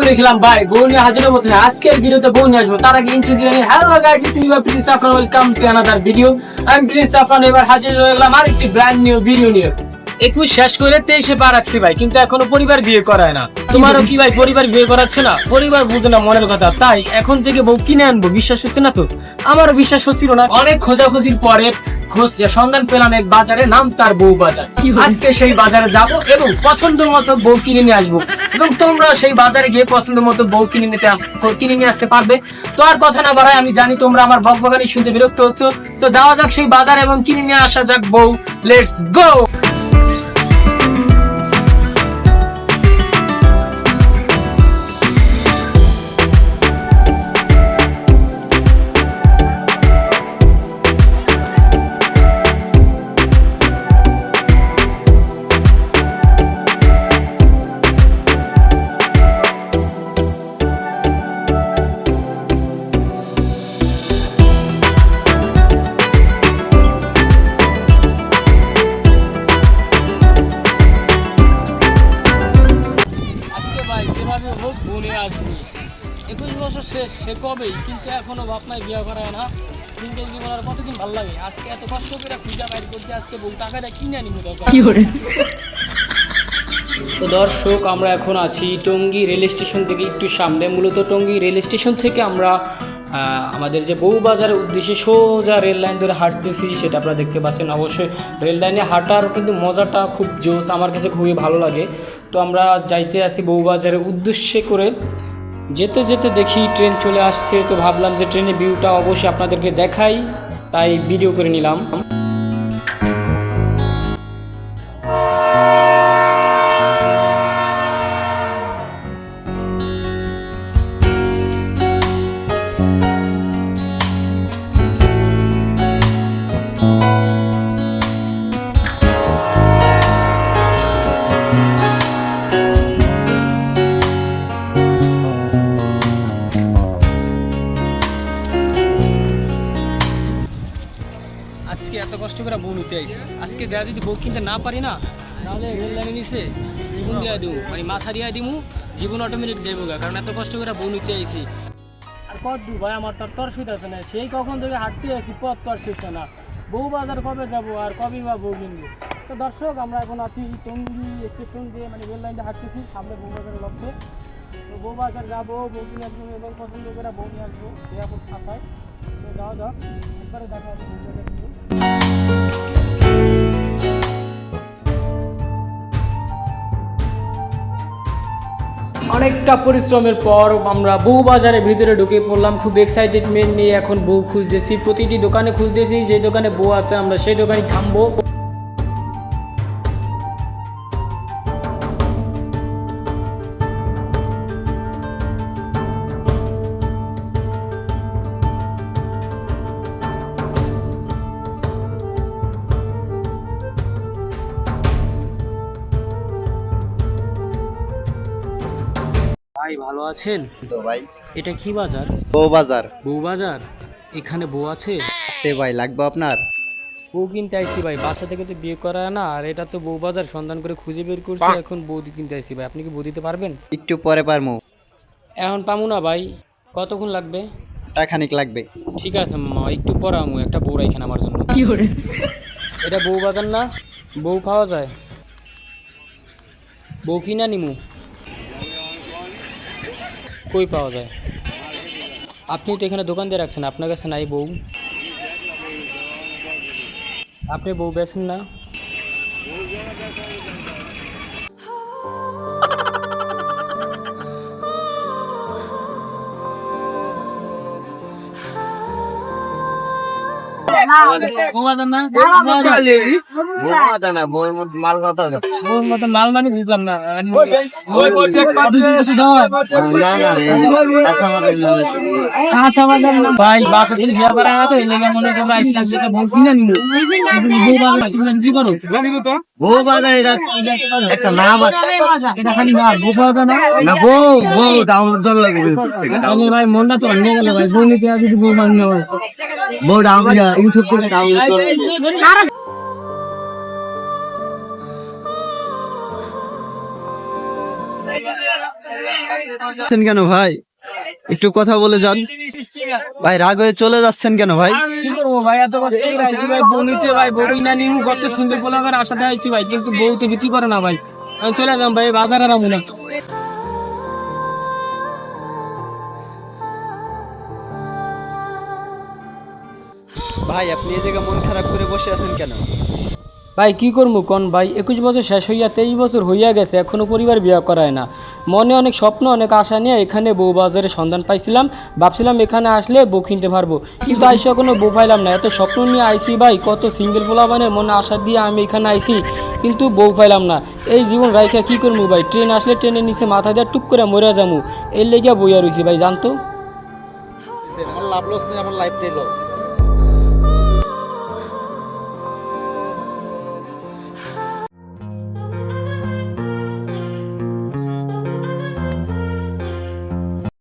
বলেছিলাম, ভাই আজকের ভিডিওতে বউ নিয়ে আসব। তার আগে ইন্ট্রো দিয়ে hello is Prince Safran welcome to another video আমি প্রিন্স সাফরান এবার হাজির হয়ে গেলাম আরেকটি ব্র্যান্ড নিউ ভিডিও নিয়ে। একুশ শেষ করে তেইশে পা রাখছি ভাই, কিন্তু এখনও পরিবার বিয়ে করায় না। তোমারও কি ভাই পরিবার বিয়ে করাচ্ছে না? পরিবার বুঝে না মনের কথা। তাই এখন থেকে বউ কিনে আনব, বিশ্বাস হচ্ছে না তো? আমারও বিশ্বাস হচ্ছিল না। অনেক খোঁজাখুঁজির পরে খোঁজ সন্ধান পেলাম এক বাজারে নাম তার বউ বাজার। আজকে সেই বাজারে যাব এবং পছন্দ মতো বউ কিনে নিয়ে আসব। এবং তোমরা সেই বাজারে গিয়ে পছন্দ মতো বউ কিনে নিতে কিনে নিয়ে আসতে পারবে। তো আর কথা না বাড়ায় আমি জানি তোমরা আমার বকবকানি শুনতে বিরক্ত হচ্ছ। তো যাওয়া যাক সেই বাজার এবং কিনে নিয়ে আসা যাক বউ। লেটস গো বছর শেষ সে কবেই কিন্তু এখনও বাপ বিয়ে করা না। সিঙ্গেল জীবন আর কতদিন ভালো লাগে? আজকে এত কষ্ট করে খুঁজা বাইর করছি আজকে বউ টাকাটা কিনে আনি তো দর্শক আমরা এখন আছি টঙ্গী রেল স্টেশন থেকে একটু সামনে। মূলত টঙ্গী রেল স্টেশন থেকে আমরা আহ, আমাদের যে বউবাজারের উদ্দেশ্যে সোজা রেল লাইন ধরে হাঁটতেছি সেটা আপনারা দেখতে পাচ্ছেন। অবশ্যই রেল লাইনে হাঁটার কিন্তু মজাটা খুব জোস আমার কাছে খুবই ভালো লাগে। তো আমরা যাইতে আসি বউবাজারের উদ্দেশ্যে করে। যেতে যেতে দেখি ট্রেন চলে আসছে, তো ভাবলাম যে ট্রেনের ভিউটা অবশ্যই আপনাদেরকে দেখাই, তাই ভিডিও করে নিলাম। করে বউ নিতে আইছি? আজকে যা যদি বউ কিনতে না পারি না, তাহলে রেল লাইনে নিচে জীবন দিয়ে দিব মানে মাথা দিয়ে দিমু, জীবন অটোমেটিক যাইবো গা, কারণ এত কষ্ট করে বউ নিতে আইছি। আর কত দূর ভাই, আমার তার তর সুবিধা আছে না। সেই কখন থেকে হাঁটতে আছি পথ তর শেষ না। বউ বাজার কবে যাব আর কবে বা বউ কিনবো? তো দর্শক, আমরা এখন আছি টঙ্গি স্টেশন দিয়ে মানে রেল লাইনটা হাঁটতেছি, সামনে বউ বাজারের লক্ষ্যে। তো বউ বাজার যাব, বউ কিনে আসব এবং পছন্দ করে বউ নিয়ে আসব এরকম থাকায় তো যাওয়া যাক, একবারে দেখা যাচ্ছে বউ বাজার। অনেকটা পরিশ্রমের পর আমরা বউ বাজারে ভিতরে ঢুকে পড়লাম। খুব এক্সাইটেডমেন্ট নিয়ে এখন বউ খুঁজতেছি। প্রতিটি দোকানে খুঁজতেছি, যে দোকানে বউ আছে আমরা সেই দোকানে থামবো। ভাই ভালো আছেন? তো ভাই। এটা কি বাজার? বউ বাজার। বউ বাজার? এখানে বউ আছে? সে ভাই লাগবে আপনার? বউ কিনতে আইসি ভাই বাসা থেকে তো বিয়ে করা হয় না আর এটা তো বউ বাজার সন্ধান করে খুঁজে বের করছি এখন বৌদি কিনতে আইসি ভাই আপনি কি বউ দিতে পারবেন? একটু পরে পারমু। এখন পামু না ভাই কতক্ষণ লাগবে? টাকানিক লাগবে। ঠিক আছে মামা একটু পরে আমু একটা বউ রাইখান আমার জন্য। কি করে? এটা বউ বাজার না বউ পাওয়া যায়। বউ কিনা নিমু। কই পাওয়া যায় আপনি তো এখানে দোকান দিয়ে রাখছেন আপনার কাছে নাই বউ আপনি বউ বেছেন না মাল মানে বুঝলাম না ভাই বাসা থেকে বিয়া করা তো এই লেগে মনে করো আইসি আজকে বলছি না নিলো কি করো একটা নাম তো ভাই বউ হয় ইউটিউব ডাউনলোড যাচ্ছেন কেন ভাই? একটু কথা বলে যান। ভাই রাগ হয়ে চলে যাচ্ছেন কেন ভাই? কি করব ভাই? এত আইসি ভাই বউ নিতে ভাই বউ না নিমু কত সুন্দর আশাতে আইসি ভাই কিন্তু বউ তো বিক্রি করে না ভাই। আমি চলে যাম ভাই বাজারে রামু না। ভাই আপনি এই জায়গায় মন খারাপ করে বসে আছেন কেন? ভাই কি করব কোন ভাই? একুশ বছর শেষ হইয়া তেইশ বছর হইয়া গেছে এখনও পরিবার বিয়ে করায় না। মনে অনেক স্বপ্ন অনেক আশা নিয়ে এখানে বউ বাজারে সন্ধান পাইছিলাম। ভাবছিলাম এখানে আসলে বউ কিনতে পারব। কিন্তু আইসা কোনো বউ পাইলাম না। এত স্বপ্ন নিয়ে আইসি ভাই কত সিঙ্গেল পোলা মানে মনে আশা দিয়ে আমি এখানে আইসি কিন্তু বউ পাইলাম না। এই জীবন রাইখা কি করব ভাই? ট্রেন আসলে ট্রেনের নিচে মাথা দিয়ে টুক করে মরে যাব এর লেগিয়া বইয়া রইছি ভাই জানতো? আমার লাভ লস নেই আমার লাইফটাই লস